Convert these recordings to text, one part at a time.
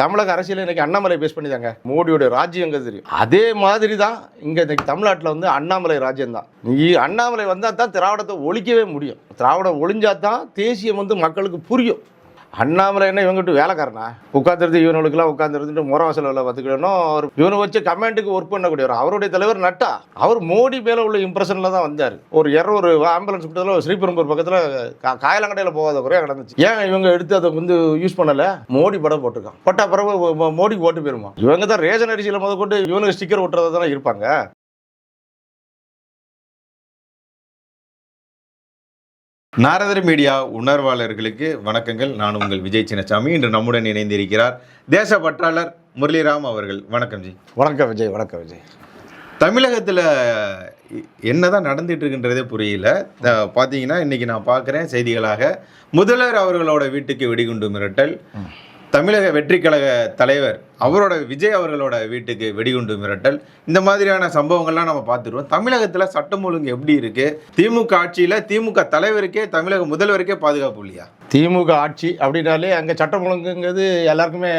தமிழக அரசியல் இன்னைக்கு அண்ணாமலை பேஸ் பண்ணி தாங்க மோடியோட ராஜ்யங்கிறது தெரியும்? அதே மாதிரி தான் இங்கே இன்னைக்கு தமிழ்நாட்டில் வந்து அண்ணாமலை ராஜ்யம் தான். நீ அண்ணாமலை வந்தால் தான் திராவிடத்தை ஒழிக்கவே முடியும். திராவிடம் ஒழிஞ்சா தான் தேசியம் வந்து மக்களுக்கு புரியும். அண்ணாமலை என்ன இவங்ககிட்ட வேலைக்காரனா? உட்காந்துருந்து இவனுக்குலாம் உட்காந்துருந்துட்டு முறவாசல் உள்ள பார்த்துக்கணும் அவர் இவனை வச்சு கமெண்ட்டுக்கு ஒர்க் பண்ணக்கூடியவர். அவருடைய தலைவர் நட்டா. அவர் மோடி மேலே உள்ள இம்ப்ரெஷனில் தான் வந்தார். ஒரு இரநூறு ஆம்புலன்ஸ் விட்டதில் ஸ்ரீபெரும்பூர் பக்கத்தில் கா காயலங்கடையில் போகாத குறையாக கிடந்துச்சு. ஏன் இவங்க எடுத்து அதை வந்து யூஸ் பண்ணலை? மோடி படம் போட்டிருக்கான். பட்டா பிறகு மோடிக்கு ஓட்டு போயிருமா? இவங்க தான் ரேஷன் அரிசியில் முதல் கொண்டு இவனுக்கு ஸ்டிக்கர் ஒட்டுறதா தானே இருப்பாங்க. நாரதர் மீடியா உணர்வாளர்களுக்கு வணக்கங்கள். நான் உங்கள் விஜய் சின்னசாமி. இன்று நம்முடன் இணைந்திருக்கிறார் தேச பற்றாளர் முரளிராம் அவர்கள். வணக்கம் ஜி. வணக்கம் விஜய் வணக்கம் விஜய். தமிழகத்தில் என்னதான் நடந்துட்டு இருக்குன்றதே புரியல. பார்த்தீங்கன்னா இன்னைக்கு நான் பார்க்குறேன் செய்திகளாக. முதல்வர் அவர்களோட வீட்டுக்கு வெடிகுண்டு மிரட்டல். தமிழக வெற்றி கழக தலைவர் அவரோட விஜய் அவர்களோட வீட்டுக்கு வெடிகுண்டு மிரட்டல். இந்த மாதிரியான சம்பவங்கள்லாம் நம்ம பார்த்துருவோம். தமிழகத்தில் சட்டம் ஒழுங்கு எப்படி இருக்கு? திமுக ஆட்சியில் திமுக தலைவருக்கே தமிழக முதல்வருக்கே பாதுகாப்பு இல்லையா? திமுக ஆட்சி அப்படின்னாலே அங்கே சட்டம் ஒழுங்குங்கிறது எல்லாருக்குமே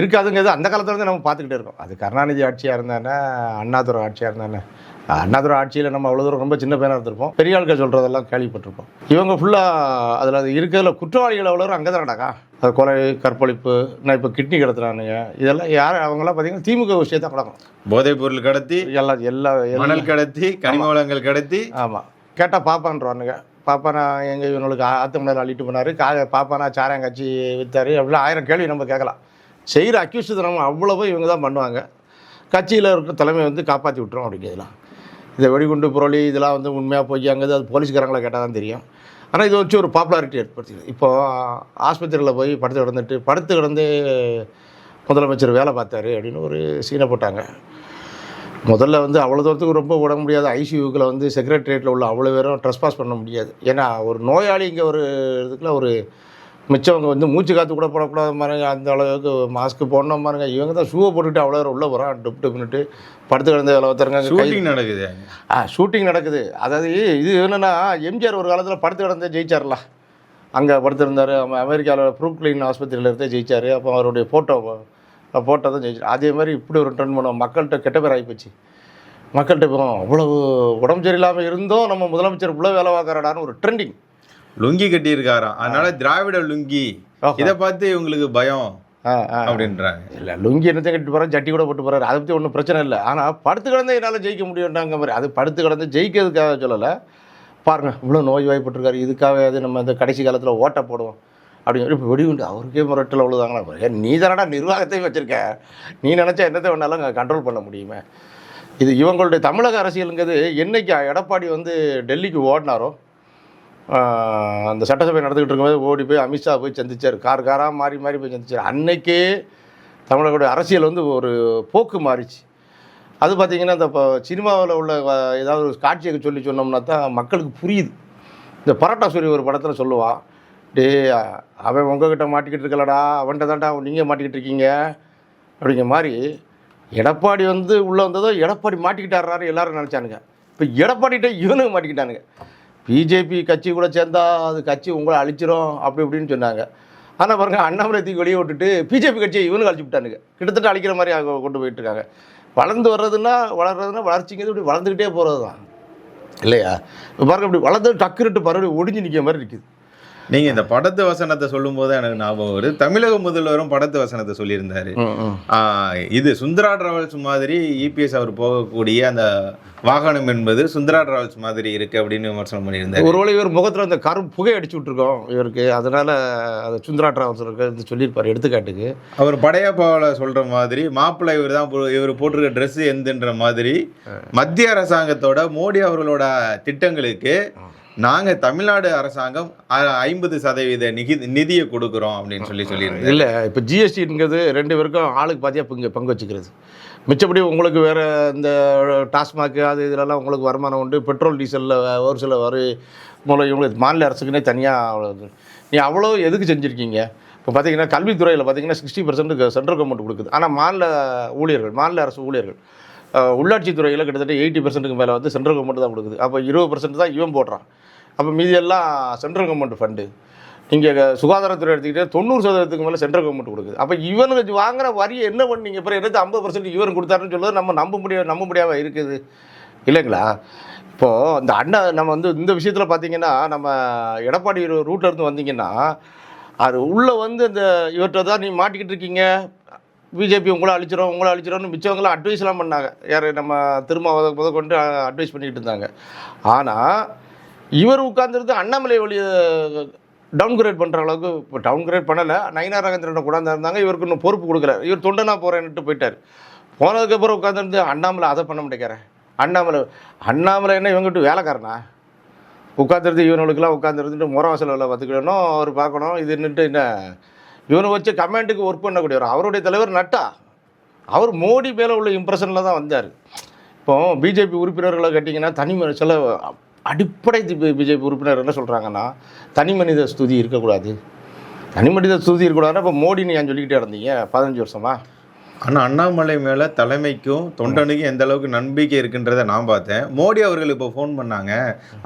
இருக்காதுங்கிறது அந்த காலத்துலேருந்து நம்ம பார்த்துக்கிட்டே இருக்கோம். அது கருணாநிதி ஆட்சியாக இருந்தானே அண்ணாதுரை ஆட்சியாக இருந்தானே அண்ணாதுரை ஆட்சியில் நம்ம அவ்வளோ தூரம் ரொம்ப சின்ன பையனாக இருந்திருப்போம். பெரிய ஆட்கள் சொல்கிறதெல்லாம் கேள்விப்பட்டிருப்போம். இவங்க ஃபுல்லாக அதில் அது இருக்கிறதுல குற்றவாளிகள் அவ்வளோ அங்கே தான் நடக்கா அது கொலை கற்பழிப்பு நான் இப்போ கிட்னி கிடத்துறானுங்க. இதெல்லாம் யார் அவங்கெல்லாம் பார்த்தீங்கன்னா திமுக விஷயத்தான் கிடக்கும் போதைப் பொருள் கடத்தி எல்லாம் எல்லா மணல் கடத்தி கனிம வளங்கள் கடத்தி. ஆமாம் கேட்டால் பாப்பான்றவானுங்க பாப்பானா எங்கள் இவனுக்கு ஆத்து மணல் அள்ளிட்டு போனார். கா பாப்பானா சாராங்காய்ச்சி விற்றாரு அப்படிலாம் ஆயிரம் கேள்வி நம்ம கேட்கலாம். செய்கிற அக்யூஸ்ட் நம்ம அவ்வளவு இவங்க தான் பண்ணுவாங்க. கட்சியில் இருக்கிற தலைமை வந்து காப்பாற்றி விட்டுரும் அப்படிங்கிறதுலாம். இந்த வெடிகுண்டு புரளி இதெல்லாம் வந்து உண்மையாக பொய்யாங்கிறது அது போலீஸ்காரங்களை கேட்டால் தான் தெரியும். ஆனால் இது வச்சு ஒரு பாப்புலாரிட்டி ஏற்படுத்திது இப்போது ஆஸ்பத்திரியில் போய் படுத்து கிடந்துட்டு படுத்து கிடந்து முதலமைச்சர் வேலை பார்த்தாரு அப்படின்னு ஒரு சீனை போட்டாங்க. முதல்ல வந்து அவ்வளோ தூரத்துக்கு ரொம்ப விட முடியாது. ஐசியூக்கில் வந்து செக்ரட்டரியேட்டில் உள்ள அவ்வளோ பேரும் ட்ரெஸ்பாஸ் பண்ண முடியாது. ஏன்னா ஒரு நோயாளி இங்கே ஒரு இதுக்குள்ள ஒரு மிச்சவங்க வந்து மூச்சு காற்று கூட போடக்கூடாது பாருங்க அந்த அளவுக்கு மாஸ்க் போடணும் பாருங்க. இவங்க தான் ஷூவை போட்டுட்டு அவ்வளோ உள்ளே போகிறான் டுப் டுப்னுட்டு படுத்து கிடந்த வேலை ஒருத்தருங்க ஷூட்டிங் நடக்குது. ஆ ஷூட்டிங் நடக்குது. அதாவது இது என்னென்னா எம்ஜிஆர் ஒரு காலத்தில் படுத்து கிடந்தே ஜெயிச்சார்ல. அங்கே படுத்திருந்தார். அமெரிக்காவில் ப்ரூக்லின் ஆஸ்பத்திரியில் இருந்தே ஜெயிச்சார். அப்போ அவருடைய ஃபோட்டோ ஃபோட்டோ தான் ஜெயிச்சார். அதே மாதிரி இப்படி ஒரு ட்ரெண்ட் பண்ணுவோம் மக்கள்கிட்ட கெட்ட பேர் ஆகிப்போச்சு மக்கள்கிட்ட இப்போ அவ்வளவு உடம்பு சரியில்லாமல் இருந்தும். நம்ம முதலமைச்சர் இவ்வளோ வேலை பார்க்குறாடான்னு ஒரு ட்ரெண்டிங் லுங்கி கட்டி இருக்காராம் அதனால திராவிட லுங்கி. இத பார்த்து இவங்களுக்கு பயம் ஆ ஆ. அப்படின்றாங்க. இல்லை லுங்கி என்னத்தை கட்டிட்டு போகிறார் ஜட்டி கூட போட்டு போகிறாரு அதை பற்றி ஒன்றும் பிரச்சனை இல்லை. ஆனால் படுத்து கிடந்தே என்னால் ஜெயிக்க முடியும்டாங்க மாதிரி அது படுத்து கிடந்து ஜெயிக்கிறதுக்காக சொல்லலை. பாருங்க இவ்வளோ நோய் வாய்ப்பட்டிருக்காரு இதுக்காக அது நம்ம இந்த கடைசி காலத்தில் ஓட்ட போடுவோம். அப்படின்னு இப்போ வெடிகுண்டு அவருக்கே முரட்டில் அவ்வளோதாங்களா நீ தானடா நிர்வாகத்தையும் வச்சுருக்க? நீ நினச்சா என்னத்தை வேணாலும் கண்ட்ரோல் பண்ண முடியுமே? இது இவங்களுடைய தமிழக அரசியலுங்கிறது என்னைக்கு எடப்பாடி வந்து டெல்லிக்கு ஓடினாரோ அந்த சட்டசபை நடந்துக்கிட்டு இருக்கும்போது ஓடி போய் அமித்ஷா போய் சந்தித்தார் கார் காராக மாறி மாறி போய் சந்திச்சார். அன்னைக்கே தமிழர்களுடைய அரசியல் வந்து ஒரு போக்கு மாறிச்சு. அது பார்த்தீங்கன்னா இந்த இப்போ சினிமாவில் உள்ள ஏதாவது ஒரு காட்சியை சொல்லி சொன்னோம்னா தான் மக்களுக்கு புரியுது. இந்த பரோட்டா சூரிய ஒரு படத்தில் சொல்லுவான் டே அவன் உங்ககிட்ட மாட்டிக்கிட்டு இருக்கலடா அவன்கிட்ட தான்டா நீங்கள் மாட்டிக்கிட்டு இருக்கீங்க அப்படிங்கிற மாதிரி எடப்பாடி வந்து உள்ளே வந்ததோ எடப்பாடி மாட்டிக்கிட்டாரு எல்லாரும் நினச்சானுங்க. இப்போ எடப்பாடிகிட்ட இவனுங்க மாட்டிக்கிட்டானுங்க. பிஜேபி கட்சி கூட சேர்ந்தால் அது கட்சி உங்களை அழிச்சிரும் அப்படி இப்படின்னு சொன்னாங்க. ஆனால் பாருங்க அண்ணாமலை தூக்கி வெளியே விட்டுட்டு பிஜேபி கட்சியை இவனுக்கு அழிச்சு விட்டானுங்க. கிட்டத்தட்ட அழிக்கிற மாதிரி அவங்க கொண்டு போயிட்டுருக்காங்க வளர்ந்து வர்றதுன்னா வளர்றதுன்னா வளர்ச்சிங்கிறது இப்படி வளர்ந்துக்கிட்டே போகிறது தான் இல்லையா? இப்போ பாருங்க இப்படி வளர்ந்து டக்குருட்டு பறவை ஒடிஞ்சு நிற்கிற மாதிரி இருக்குது. நீங்க இந்த படத்து வசனத்தை சொல்லும் போது எனக்கு ஞாபகம் வருது. தமிழக முதல்வரும் படத்து வசனத்தை சொல்லியிருந்தாரு. இது சுந்தரா டிராவல்ஸ் மாதிரி இபிஎஸ் அவர் போகக்கூடிய அந்த வாகனம் என்பது சுந்தரா டிராவல்ஸ் மாதிரி இருக்கு அப்படின்னு விமர்சனம் பண்ணியிருந்தாரு. ஒருவேளை இவர் முகத்தில் அந்த கரும் புகை அடிச்சு விட்ருக்கோம் இவருக்கு. அதனால அது சுந்தரா டிராவல்ஸ் இருக்கு சொல்லியிருப்பார் எடுத்துக்காட்டுக்கு. அவர் படையப்பாவில் சொல்ற மாதிரி மாப்பிள்ளை இவர் தான் இவர் போட்டிருக்க Dress எந்துன்ற மாதிரி மத்திய அரசாங்கத்தோட மோடி அவர்களோட திட்டங்களுக்கு நாங்கள் தமிழ்நாடு அரசாங்கம் ஐம்பது சதவீத நிதி நிதியை கொடுக்குறோம் அப்படின்னு சொல்லி சொல்லியிருந்தோம் இல்லை இப்போ ஜிஎஸ்டிங்கிறது ரெண்டு பேருக்கும் ஆளுக்கு பாதியாக பங்கு பங்கு வச்சுக்கிறது. மிச்சப்படி உங்களுக்கு வேறு இந்த டாஸ்மாக் அது இதிலெல்லாம் உங்களுக்கு வருமானம் உண்டு. பெட்ரோல் டீசலில் ஒரு சில வரி மூலம் இவங்களுக்கு மாநில அரசுக்குன்னே தனியாக நீ அவ்வளோ எதுக்கு செஞ்சுருக்கீங்க? இப்போ பார்த்தீங்கன்னா கல்வித்துறையில் பார்த்தீங்கன்னா சிக்ஸ்டி பர்சன்ட் சென்ட்ரல் கவர்மெண்ட் கொடுக்குது. ஆனால் மாநில ஊழியர்கள் மாநில அரசு ஊழியர்கள் உள்ளாட்சித்துறையில் கிட்டத்தட்ட எயிட்டி பர்சன்ட்டுக்கு மேலே வந்து சென்ட்ரல் கவர்மெண்ட் தான் கொடுக்குது. அப்போ இருபது பர்சன்ட் தான் இவன் போடுறான். அப்போ மீதி எல்லாம் சென்ட்ரல் கவர்மெண்ட் ஃபண்டு நீங்கள் சுகாதாரத்துறை எடுத்துக்கிட்டே தொண்ணூறு சதவீதத்துக்கு மேலே சென்ட்ரல் கவர்மெண்ட் கொடுக்குது. அப்போ இவனுக்கு வாங்குற வரியை என்ன பண்ணீங்க? அப்புறம் எடுத்து ஐம்பது பர்சன்ட் இவன் கொடுத்தாருன்னு சொல்லுவது நம்ம நம்ப முடியாது நம்ப முடியாம இருக்குது. இல்லைங்களா? இப்போது அந்த அண்ணா நம்ம வந்து இந்த விஷயத்தில் பார்த்தீங்கன்னா நம்ம எடப்பாடி ரூட்டில் இருந்து வந்தீங்கன்னா அது உள்ளே வந்து இந்த இவர்கிட்ட தான் நீ மாட்டிக்கிட்டு இருக்கீங்க. பிஜேபி உங்களை அழிச்சிடும் உங்களை அழிச்சிடும்னு மிச்சவங்களாம் அட்வைஸ்லாம் பண்ணாங்க. யார் நம்ம திரும்ப முத கொண்டு அட்வைஸ் பண்ணிக்கிட்டு இருந்தாங்க. ஆனால் இவர் உட்காந்துருந்து அண்ணாமலை வழியை டவுன் கிரேட் பண்ணுற அளவுக்கு இப்போ டவுன் கிரேட் பண்ணலை. நயினா ராகேந்திரனை கொண்டாந்து இருந்தாங்க. இவருக்கு இன்னும் பொறுப்பு கொடுக்கல. இவர் தொண்டனா போகிறேன்ட்டு போயிட்டார். போனதுக்கப்புறம் உட்காந்துருந்து அண்ணாமலை அதை பண்ண முடிக்கிறேன் அண்ணாமலை அண்ணாமலை என்ன இவங்ககிட்ட வேலைக்காரனா? உட்காந்துருந்து இவனுங்களுக்குலாம் உட்காந்துருந்துட்டு முறை செலவில் அவர் பார்க்கணும் இது நின்றுட்டு என்ன இவனை வச்சு கமெண்ட்டுக்கு ஒர்க் பண்ணக்கூடியவர் அவருடைய தலைவர் நட்டா. அவர் மோடி மேலே உள்ள இம்ப்ரெஷனில் தான் வந்தார். இப்போ பிஜேபி உறுப்பினர்களை கேட்டிங்கன்னா தனி மனி- சில அடிப்படை பிஜேபி உறுப்பினர் என்ன சொல்கிறாங்கன்னா தனி மனித ஸ்துதி இருக்கக்கூடாது. தனி மனித ஸ்துதி இருக்கக்கூடாதுன்னா இப்போ மோடின்னு ஏன் சொல்லிக்கிட்டே இருந்தீங்க? பதினஞ்சு வருஷமா? ஆனா அண்ணாமலை மேல தலைமைக்கும் தொண்டனுக்கும் எந்த அளவுக்கு நம்பிக்கை இருக்குன்றதை நான் பார்த்தேன். மோடி அவர்கள் இப்போ ஃபோன் பண்ணாங்க.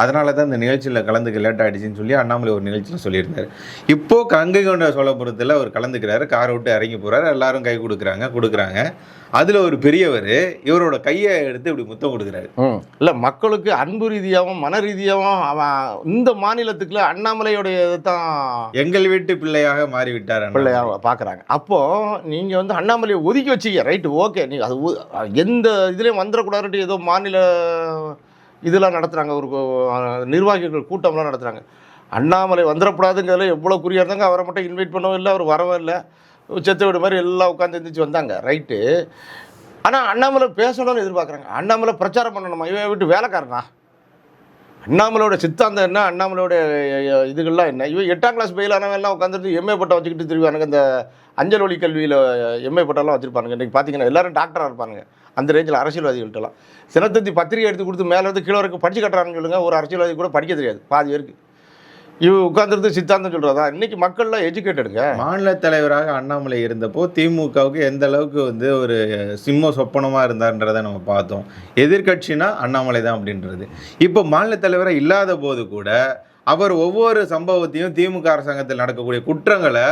அதனால தான் இந்த நிகழ்ச்சியில் கலந்துக்க லேட் ஆயிடுச்சுன்னு சொல்லி அண்ணாமலை ஒரு நிகழ்ச்சியில் சொல்லியிருந்தாரு. இப்போ கங்கை கொண்ட சோழபுரத்தில் அவர் கலந்துக்கிறாரு. காரை விட்டு இறங்கி போறாரு. எல்லாரும் கை கொடுக்குறாங்க கொடுக்குறாங்க. அதுல ஒரு பெரியவர் இவரோட கையை எடுத்து இப்படி முத்தம் கொடுக்குறாரு. இல்லை மக்களுக்கு அன்பு ரீதியாகவும் மன ரீதியாகவும் அவன் இந்த மாநிலத்துக்குள்ள அண்ணாமலையோடைய தான் எங்கள் வீட்டு பிள்ளையாக மாறி விட்டார் அண்ணாமலை. பிள்ளையாக பார்க்குறாங்க அப்போது நீங்கள் வந்து அண்ணாமலையை ஒதுக்கி வச்சிக்க. ரைட்டு ஓகே நீ அது எந்த இதுலேயும் வந்துடக்கூடாதுன்ட்டு ஏதோ மாநில இதெல்லாம் நடத்துகிறாங்க ஒரு நிர்வாகிகள் கூட்டம்லாம் நடத்துகிறாங்க அண்ணாமலை வந்துடக்கூடாதுங்கிறதுல எவ்வளோ குறியாக இருந்தாங்க. அவரை மட்டும் இன்வைட் பண்ணவும் இல்லை. அவர் வரவும் இல்லை. செத்த வீடு மாதிரி எல்லாம் உட்காந்து எழுந்திரிச்சு வந்தாங்க. ரைட்டு ஆனால் அண்ணாமலை பேசணும்னு எதிர்பார்க்குறாங்க. அண்ணாமலை பிரச்சாரம் பண்ணணுமா? இவன் விட்டு வேலைக்காரனா? அண்ணாமலையோட சித்தாந்தம் என்ன? அண்ணாமலையோட இதுகள்லாம் என்ன? இவன் எட்டாம் கிளாஸ் பெயிலானவன் எல்லாம் உட்காந்துட்டு எம்ஏ பட்டம் வச்சுக்கிட்டு திருவானுங்க. அந்த அஞ்சல் ஒளி கல்வியில் எம்ஏ பட்டம்லாம் வச்சுருப்பானுங்க. இன்றைக்கி பார்த்தீங்கன்னா எல்லாரும் டாக்டராக இருப்பானுங்க. அந்த ரேஞ்சில் அரசியல்வாதிகள்ட்டலாம். சினத்தந்தி பத்திரிகை எடுத்து கொடுத்து மேலே இருந்து கீழே வரைக்கும் படிச்சு கட்டுறாங்கன்னு சொல்லுங்க ஒரு அரசியல்வாதி கூட படிக்க தெரியாது பாதி பேருக்கு. இவ உட்காந்துருந்து சித்தாந்தம் சொல்கிறதா இன்றைக்கி மக்கள்லாம் எஜுகேட்டடுங்க மாநில தலைவராக அண்ணாமலை இருந்தப்போ திமுகவுக்கு எந்த அளவுக்கு வந்து ஒரு சிம்ம சொப்பனமாக இருந்தார்ன்றதை நம்ம பார்த்தோம். எதிர்கட்சினா அண்ணாமலை தான் அப்படின்றது. இப்போ மாநில தலைவராக இல்லாத போது கூட அவர் ஒவ்வொரு சம்பவத்தையும் திமுக அரசாங்கத்தில் நடக்கக்கூடிய குற்றங்களை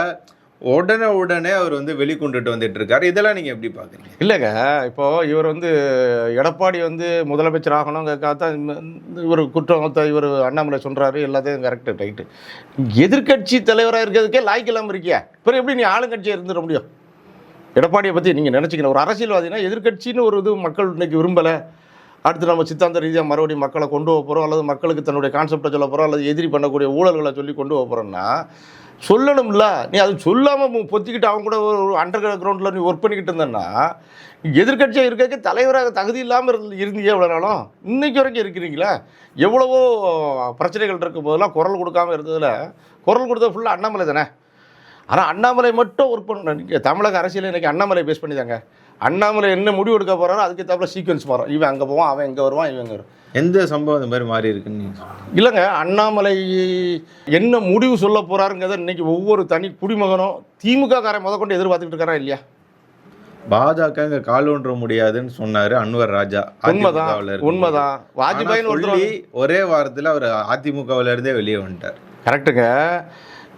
உடனே உடனே அவர் வந்து வெளிக்கொண்டுட்டு வந்துட்டு இருக்காரு இதெல்லாம் நீங்க எப்படி பாக்குறீங்க? இல்லைங்க. இப்போது இவர் வந்து எடப்பாடி வந்து முதலமைச்சர் ஆகணுங்கிறக்காகத்தான் இவர் குற்றத்தை இவர் அண்ணாமலை சொல்கிறாரு எல்லாத்தையும் கரெக்டு ரைட்டு எதிர்க்கட்சி தலைவராக இருக்கிறதுக்கே லாய்க்கு இல்லாமல் இருக்கியா? அப்புறம் எப்படி நீ ஆளுங்கட்சியாக இருந்துட முடியும்? எடப்பாடியை பற்றி நீங்கள் நினச்சிக்கணும். ஒரு அரசியல்வாதினா எதிர்க்கட்சின்னு ஒரு இது மக்கள் இன்னைக்கு விரும்பலை. அடுத்து நம்ம சித்தாந்த ரீதியாக மறுபடியும் மக்களை கொண்டு போக போகிறோம் அல்லது மக்களுக்கு தன்னுடைய கான்செப்டை சொல்ல போகிறோம் அல்லது எதிரி பண்ணக்கூடிய ஊழல்களை சொல்லி கொண்டு போக போகிறோம்னா சொல்லணும்ல. நீ அது சொல்லாமல் பொத்திக்கிட்டு அவங்க கூட ஒரு அண்டர் கிரவுண்டில் நீ ஒர்க் பண்ணிக்கிட்டு இருந்தேன்னா எதிர்க்கட்சியாக இருக்க தலைவராக தகுதி இல்லாமல் இருந்து இருந்தீங்க எவ்வளோ நாளும்? இன்றைக்கி வரைக்கும் இருக்கிறீங்களா? எவ்வளவோ பிரச்சனைகள் இருக்கும் போதெல்லாம் குரல் கொடுக்காம இருந்ததில் குரல் கொடுத்தது ஃபுல்லாக அண்ணாமலை தானே? ஆனால் அண்ணாமலை மட்டும் ஒர்க் பண்ண தமிழக அரசியல் இன்றைக்கி அண்ணாமலை பேஸ் பண்ணி தாங்க அண்ணாமலை என்ன முடிவு எடுக்க போகிறாரோ அதுக்கு தவிர சீக்வன்ஸ் மாறும். இவன் அங்கே போவான் அவன் இங்கே வருவான் இவன் இங்கே வருவான். எந்த சம்பவம் இந்த மாதிரி மாறி இருக்குன்னு. இல்லைங்க அண்ணாமலை என்ன முடிவு சொல்ல போறாருங்கிறத இன்னைக்கு ஒவ்வொரு தனி குடிமகனும் திமுக காரன் முத கொண்டு எதிர்பார்த்துக்கிட்டு இருக்காரா இல்லையா? பாஜக இங்க கால் ஒன்ற முடியாதுன்னு சொன்னாரு அன்வர் ராஜா. உண்மைதான். உண்மைதான். ஒருத்தர் ஒரே வாரத்துல அவர் அதிமுகவுல இருந்தே வெளியே வந்துட்டார். கரெக்டுங்க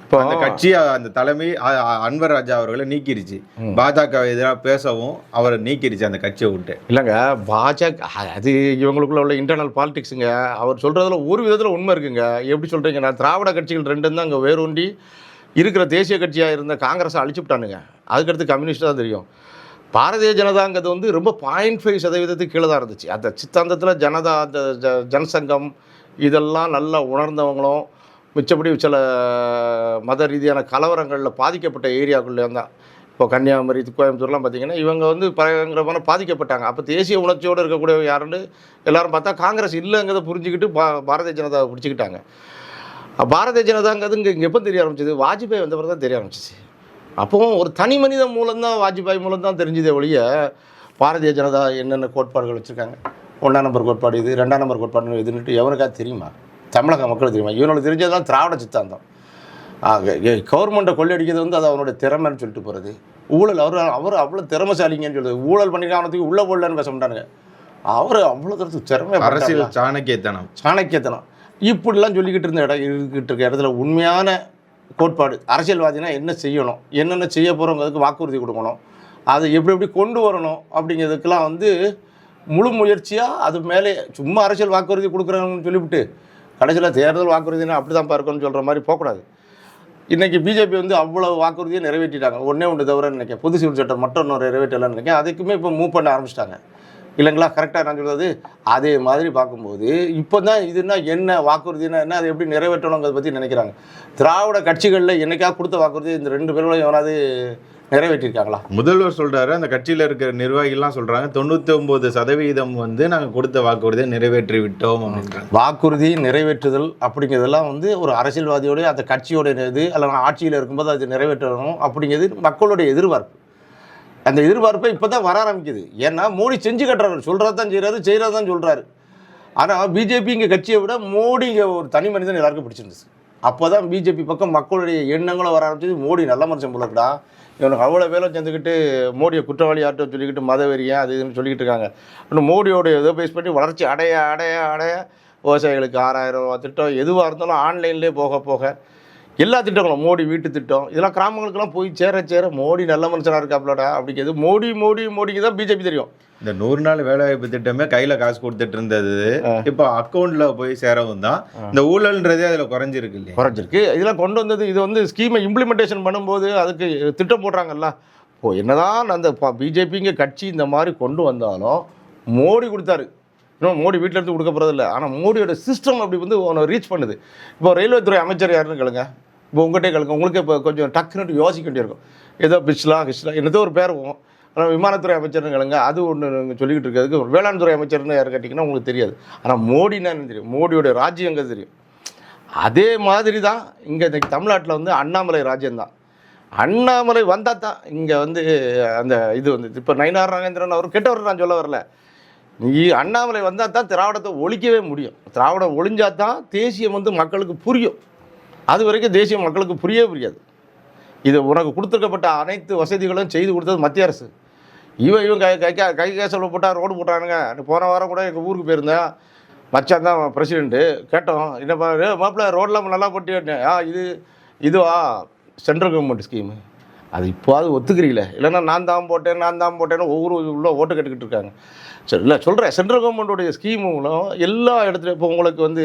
இப்போ அந்த கட்சி அந்த தலைமை அன்வர் ராஜா அவர்களை நீக்கிருச்சு. பாஜக எதிராக பேசவும் அவரை நீக்கிருச்சு அந்த கட்சியை விட்டு. இல்லைங்க பாஜக அது இவங்களுக்குள்ள உள்ள இன்டர்னல் பாலிடிக்ஸுங்க அவர் சொல்கிறதுல ஒரு விதத்தில் உண்மை இருக்குங்க. எப்படி சொல்கிறீங்க நான் திராவிட கட்சிகள் ரெண்டும் தான் அங்கே வேரூண்டி இருக்கிற தேசிய கட்சியாக இருந்த காங்கிரஸை அழிச்சுட்டானுங்க அதுக்கடுத்து கம்யூனிஸ்ட் தான் தெரியும். பாரதிய ஜனதாங்கிறது வந்து ரொம்ப பாயிண்ட் ஃபைவ் சதவீதத்துக்கு கீழே தான் இருந்துச்சு. அந்த சித்தாந்தத்தில் ஜனதா அந்த ஜனசங்கம் இதெல்லாம் நல்லா உணர்ந்தவங்களும் மிச்சப்படி சில மத ரீதியான கலவரங்களில் பாதிக்கப்பட்ட ஏரியாக்குள்ளே தான் இப்போ கன்னியாகுமரி கோயம்புத்தூர்லாம் பார்த்தீங்கன்னா இவங்க வந்து பயங்கரமான பாதிக்கப்பட்டாங்க. அப்போ தேசிய உணர்ச்சியோடு இருக்கக்கூடிய யாருன்னு எல்லாரும் பார்த்தா காங்கிரஸ் இல்லைங்கிறத புரிஞ்சுக்கிட்டு பா பாரதிய ஜனதாவை பிடிச்சிக்கிட்டாங்க. பாரதிய ஜனதாங்கிறது இங்கே இங்கே எப்போ தெரிய ஆரம்பிச்சது? வாஜ்பாய் வந்த பிறகு தான் தெரிய ஆரம்பிச்சிச்சு அப்போவும் ஒரு தனி மனிதன் மூலம்தான் வாஜ்பாய் மூலம்தான் தெரிஞ்சதே ஒழிய பாரதிய ஜனதா என்னென்ன கோட்பாடுகள் வச்சுருக்காங்க? ஒன்றாம் நம்பர் கோட்பாடு இது ரெண்டாம் நம்பர் கோட்பாடு இதுன்னுட்டு எவனுக்காக தெரியுமா? தமிழக மக்களுக்கு தெரியுமா? இவனுக்கு தெரிஞ்சது தான் திராவிட சித்தாந்தம். கவர்மெண்ட்டை கொள்ளையடிக்கிறது வந்து அது அவனுடைய திறமைன்னு சொல்லிட்டு போகிறது ஊழல் அவர் அவர் அவ்வளோ திறமைசாலிங்கன்னு சொல்லுது ஊழல் பண்ணிக்கானதுக்கு உள்ள போடலன்னு பேச மாட்டானுங்க. அவர் அவ்வளோ தரத்துக்கு திறமை அரசியல் சாணக்கியத்தனம். சாணக்கியத்தனம். இப்படிலாம் சொல்லிக்கிட்டு இருந்த இடம் இருக்கிட்டு இருக்க இடத்துல உண்மையான கோட்பாடு. அரசியல்வாதினா என்ன செய்யணும்? என்னென்ன செய்ய போகிறோங்கிறதுக்கு வாக்குறுதி கொடுக்கணும். அதை எப்படி எப்படி கொண்டு வரணும் அப்படிங்கிறதுக்கெல்லாம் வந்து முழு முயற்சியாக அது மேலே சும்மா அரசியல் வாக்குறுதி கொடுக்குறாங்கன்னு சொல்லிவிட்டு கடைசியில் தேர்தல் வாக்குறுதினா அப்படி தான் பார்க்கணும்னு சொல்கிற மாதிரி போகக்கூடாது. இன்றைக்கி பிஜேபி வந்து அவ்வளோ வாக்குறுதியை நிறைவேற்றிட்டாங்க. ஒன்றே ஒன்று தவிர நினைக்கிறேன் புது சிவில் சட்டம் மட்டும் இன்னும் நிறைவேற்றலைன்னு நினைக்கிறேன். அதுக்குமே இப்போ மூவ் பண்ண ஆரம்பிச்சிட்டாங்க. இல்லைங்களா? கரெக்டாக நான் சொல்கிறது அதே மாதிரி பார்க்கும்போது இப்போ தான் இதுனா என்ன வாக்குறுதினா என்ன அதை எப்படி நிறைவேற்றணுங்கிறத பற்றி நினைக்கிறாங்க. திராவிட கட்சிகளில் என்னைக்கா கொடுத்த வாக்குறுதி இந்த ரெண்டு பேரும் எவனாவது நிறைவேற்றிருக்காங்களா? முதல்வர் சொல்றாரு அந்த கட்சியில இருக்கிற நிர்வாகிகள்லாம் சொல்றாங்க தொண்ணூத்தி ஒன்பது சதவீதம் வந்து நாங்க கொடுத்த வாக்குறுதியை நிறைவேற்றி விட்டோம் வாக்குறுதி நிறைவேற்றுதல் அப்படிங்கிறதெல்லாம் வந்து ஒரு அரசியல்வாதியோடைய அந்த கட்சியோடைய இது அல்லது ஆட்சியில் இருக்கும்போது அது நிறைவேற்றணும் அப்படிங்கிறது மக்களுடைய எதிர்பார்ப்பு. அந்த எதிர்பார்ப்பை இப்போ தான் வர ஆரம்பிக்குது. ஏன்னா மோடி செஞ்சு கட்டுறாரு. சொல்கிறது தான் செய்கிறாரு செய்கிறது தான் சொல்கிறாரு ஆனால் பிஜேபி இங்கே கட்சியை விட மோடி இங்கே ஒரு தனி மனிதன் எல்லாருக்கும் பிடிச்சிருந்துச்சு. அப்போ தான் பிஜேபி பக்கம் மக்களுடைய எண்ணங்களும் வர ஆரம்பிச்சது. மோடி நல்ல மனுஷன் போல இருக்குடா இவனுக்கு அவ்வளோ வேலை சேர்ந்துக்கிட்டு மோடியை குற்றவாளி ஆட்டம் சொல்லிக்கிட்டு மதவெறியன் அது இதுன்னு சொல்லிக்கிட்டு இருக்காங்க. இன்னும் மோடியோடைய இதை பேஸ் பண்ணி வளர்ச்சி அடைய அடைய அடைய விவசாயிகளுக்கு ஆறாயிரம் ரூபா திட்டம் எதுவாக இருந்தாலும் ஆன்லைன்லேயே போக போக எல்லா திட்டங்களும் மோடி வீட்டு திட்டம் இதெல்லாம் கிராமங்களுக்கெல்லாம் போய் சேர சேர மோடி நல்ல மனுஷனாக இருக்காப்லடா அப்படிங்கிறது மோடி மோடி மோடிக்கு தான் பிஜேபி தெரியும். இந்த நூறு நாள் வேலைவாய்ப்பு திட்டமே கையில காசு கொடுத்துட்டு இருந்தது. இப்போ அக்கௌண்ட்ல போய் சேரவும் தான். இந்த ஊழல்ன்றதே அதுல குறைஞ்சிருக்கு இல்லையா? குறைஞ்சிருக்கு. இதெல்லாம் கொண்டு வந்தது இது வந்து ஸ்கீமை இம்ப்ளிமெண்டேஷன் பண்ணும்போது அதுக்கு திட்டம் போடுறாங்கல்ல. இப்போ என்னதான் அந்த பிஜேபிங்க கட்சி இந்த மாதிரி கொண்டு வந்தாலும் மோடி கொடுத்தாரு. இன்னும் மோடி வீட்டில் இருந்து கொடுக்க போகிறதில்ல ஆனால் மோடியோட சிஸ்டம் அப்படி வந்து ரீச் பண்ணுது. இப்போ ரயில்வே துறை அமைச்சர் யாருன்னு கேளுங்க. இப்போ உங்கள்கிட்ட கிடக்கும் உங்களுக்கு இப்போ கொஞ்சம் டக்குன்னு யோசிக்க வேண்டியிருக்கும். ஏதோ பிஸ்லா கிஸ்லா என்னதோ ஒரு பேர் ஆனால் விமானத்துறை அமைச்சர்னு கேளுங்க. அது ஒன்று நீங்கள் சொல்லிக்கிட்டு இருக்கிறதுக்கு ஒரு வேளாண் துறை அமைச்சர்னு யார் கேட்டிங்கன்னா உங்களுக்கு தெரியாது. ஆனால் மோடினா தெரியும்? மோடியோட ராஜ்யம் எங்கே தெரியும். அதே மாதிரி தான் இங்கே இன்னைக்கு தமிழ்நாட்டில் வந்து அண்ணாமலை ராஜ்யம்தான். அண்ணாமலை வந்தால் தான் இங்கே வந்து அந்த இது வந்து இப்போ நயினார் நாகேந்திரன் அவர் கெட்டவர் நான் சொல்ல வரல. நீ அண்ணாமலை வந்தால் தான் திராவிடத்தை ஒழிக்கவே முடியும். திராவிடம் ஒழிஞ்சா தான் தேசியம் வந்து மக்களுக்கு புரியும். அது வரைக்கும் தேசிய மக்களுக்கு புரியவே புரியாது. இது உனக்கு கொடுத்துருக்கப்பட்ட அனைத்து வசதிகளும் செய்து கொடுத்தது மத்திய அரசு. இவன் இவன் கை கை கை கேசவில் போட்டால் ரோடு போட்டானுங்க போன வாரம் கூட எங்கள் ஊருக்கு போயிருந்தேன் மச்சான் தான் பிரசிடெண்ட்டு கேட்டோம். என்ன மாப்பிள்ள ரோடெலாம் நல்லா போட்டு ஆ இது இதுவா? சென்ட்ரல் கவர்மெண்ட் ஸ்கீமு அது இப்போது ஒத்துக்கிறீங்களே. இல்லைன்னா நான் தான் போட்டேன் நான் தான் போட்டேன்னு ஒவ்வொரு உள்ள ஓட்டு கட்டுக்கிட்டு இருக்காங்க. சரி இல்லை சொல்கிறேன் சென்ட்ரல் கவர்மெண்ட்டுடைய ஸ்கீம் மூலம் எல்லா இடத்துலையும் இப்போ உங்களுக்கு வந்து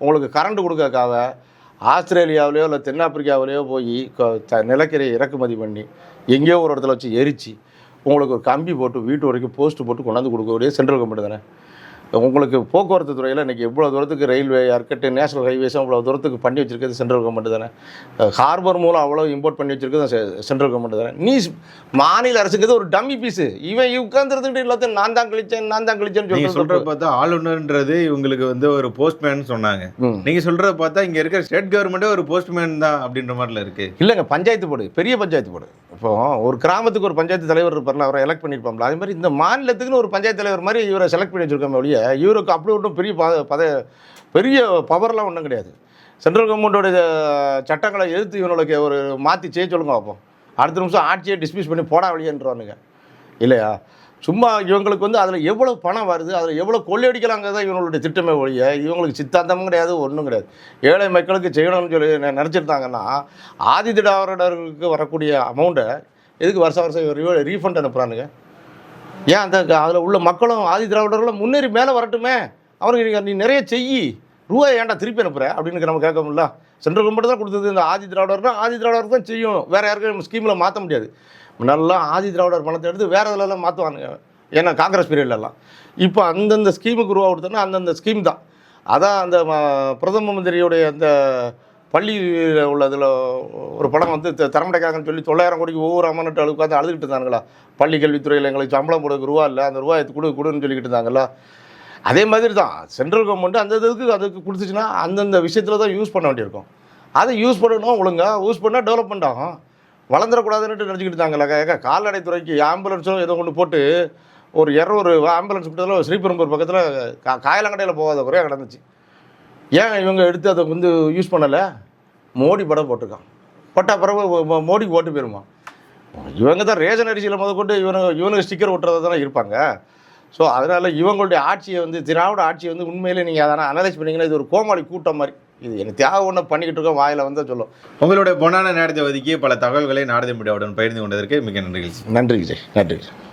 உங்களுக்கு கரண்ட் கொடுக்கறக்காக ஆஸ்திரேலியாவிலையோ இல்லை தென்னாப்பிரிக்காவிலையோ போய் நிலக்கரியை இறக்குமதி பண்ணி எங்கேயோ ஒரு இடத்துல வச்சு எரித்து உங்களுக்கு ஒரு கம்பி போட்டு வீட்டு வரைக்கும் போஸ்ட் போட்டு கொண்டாந்து கொடுக்கக்கூடிய சென்ட்ரல் கவர்மெண்ட் தானே? உங்களுக்கு போக்குவரத்து துறையில் இன்றைக்கி எவ்வளோ தூரத்துக்கு ரயில்வே இருக்கட்டும் நேஷனல் ஹைவேஸும் அவ்வளோ தூரத்துக்கு பண்ணி வச்சிருக்கிறது சென்ட்ரல் கவர்மெண்ட் தானே? ஹார்பர் மூலம் அவ்வளோ இம்போர்ட் பண்ணி வச்சிருக்கிறது சென்ட்ரல் கவர்மெண்ட் தானே? நீ மாநில அரசுங்கிறது ஒரு டம்மி பீஸு இவன் உட்காந்துருந்துட்டு எல்லாத்தையும் நான் தான் கழிச்சேன் நான் தான் கழிச்சேன்னு சொல்றது சொல்றத பார்த்தா ஆளுநர்ன்றது இவங்களுக்கு வந்து ஒரு போஸ்ட்மேன் சொன்னாங்க. ம். நீங்க சொல்றத பார்த்தா இங்க இருக்கிற ஸ்டேட் கவர்மெண்டே ஒரு போஸ்ட்மேன் தான் அப்படின்ற மாதிரில இருக்கு. இல்லைங்க பஞ்சாயத்து போர்டு பெரிய பஞ்சாயத்து போர்டு இப்போ ஒரு கிராமத்துக்கு ஒரு பஞ்சாயத்து தலைவர் இருப்பார்ல அவரை எலெக்ட் பண்ணியிருப்பாங்களா அதே மாதிரி இந்த மாநிலத்துக்குன்னு ஒரு பஞ்சாயத்து தலைவர் மாதிரி இவரை செலக்ட் பண்ணி வச்சிருக்கோம் ஒழிய இவருக்கு அப்படி ஒன்றும் பெரிய பத பத பெரிய பவர்லாம் ஒன்றும் கிடையாது. சென்ட்ரல் கவர்மெண்ட்டோடைய சட்டங்களை எதிர்த்து இவனுக்கு ஒரு மாற்றி செய்ய சொல்லுங்க பார்ப்போம். அடுத்த நிமிஷம் ஆட்சியை டிஸ்மிஸ் பண்ணி போடா வழியன்றவானுங்க. இல்லையா? சும்மா இவங்களுக்கு வந்து அதில் எவ்வளோ பணம் வருது அதில் எவ்வளோ கொள்ளையடிக்கலாங்கிறது தான் இவங்களுடைய திட்டமே ஒழிய இவங்களுக்கு சித்தாந்தமும் கிடையாது ஒன்றும் கிடையாது. ஏழை மக்களுக்கு செய்யணும்னு சொல்லி நினச்சிருந்தாங்கன்னா ஆதி திராவிடர்களுக்கு வரக்கூடிய அமௌண்ட்டை எதுக்கு வருஷம் வருஷம் ரீஃபண்ட் அனுப்புகிறானுங்க ஏன் அந்த அதில் உள்ள மக்களும் ஆதி திராவிடர்களும் முன்னேறி மேலே வரட்டுமே அவருக்கு நீ- நீ நிறைய செய்யி ரூபாய் ஏன்டா திருப்பி அனுப்புகிற அப்படின்னு நம்ம கேட்க முடியல. சென்ட்ரல் கவர்மெண்ட் தான் கொடுத்தது இந்த ஆதி திராவிடர்னா ஆதி திராவிடர் தான் செய்யும். வேறு யாருக்கும் ஸ்கீமில் மாற்ற முடியாது. நல்லா ஆதி திராவிடர் பணத்தை எடுத்து வேறு இதிலலாம் மாற்றுவானுங்க ஏன்னா காங்கிரஸ் பீரியட்லலாம் இப்போ அந்தந்த ஸ்கீமுக்கு ரூபா கொடுத்தோன்னா அந்தந்த ஸ்கீம் தான். அதான் அந்த ம- பிரதம மந்திரியுடைய அந்த பள்ளியில் உள்ளதில் ஒரு படம் வந்து த- சொல்லி தொள்ளாயிரம் கோடிக்கு ஒவ்வொரு அமௌண்ட் உட்காந்து அழுதுகிட்டு இருந்தாங்களா பள்ளி கல்வித்துறையில் எங்களுக்கு சம்பளம் போடுறதுக்கு ரூபா இல்லை அந்த ரூபா எடுத்து கொடு கொடுன்னு சொல்லிக்கிட்டு இருந்தாங்களா? அதே மாதிரி தான் சென்ட்ரல் கவர்மெண்ட் அந்த இதுக்கு அதுக்கு கொடுத்துச்சுன்னா அந்தந்த விஷயத்தில் தான் யூஸ் பண்ண வேண்டியிருக்கும். அதை யூஸ் பண்ணணும் ஒழுங்காக யூஸ் பண்ணால் டெவலப்மெண்ட் ஆகும். வளர்ந்துடக்கூடாதுன்னு நினச்சிக்கிட்டு இருந்தாங்களா கால்நடைத்துறைக்கு ஆம்புலன்ஸோ ஏதோ கொண்டு போட்டு ஒரு இரநூறு ஆம்புலன்ஸ் விட்டதில் ஸ்ரீபெரும்பூர் பக்கத்தில் கா காயலங்கடையில் போகாத குறையாக கிடந்துச்சு. ஏன் இவங்க எடுத்து அதை வந்து யூஸ் பண்ணலை? மோடி படம் போட்டிருக்கான். போட்டால் பிறகு மோடிக்கு ஓட்டு போயிருமா இவங்க தான் ரேஷன் அரிசியில் முத கொண்டு இவனுக்கு இவனுக்கு ஸ்டிக்கர் ஒட்டுறது தானே இருப்பாங்க. ஸோ அதனால் இவங்களுடைய ஆட்சியை வந்து திராவிட ஆட்சியை வந்து உண்மையிலே நீங்கள் அதனால் அனலைஸ் பண்ணிங்கன்னா இது ஒரு கோமாளி கூட்டம் மாதிரி. இது எனக்கு தியாகம் ஒன்று பண்ணிக்கிட்டு இருக்கோம் வாயில் வந்தால் சொல்லும். உங்களுடைய பொன்னான நேரத்தை ஒதுக்கி பல தகவல்களை நாரத மீடியாவுடன் பகிர்ந்து கொண்டதற்கு மிக நன்றி நன்றி விஜய் நன்றி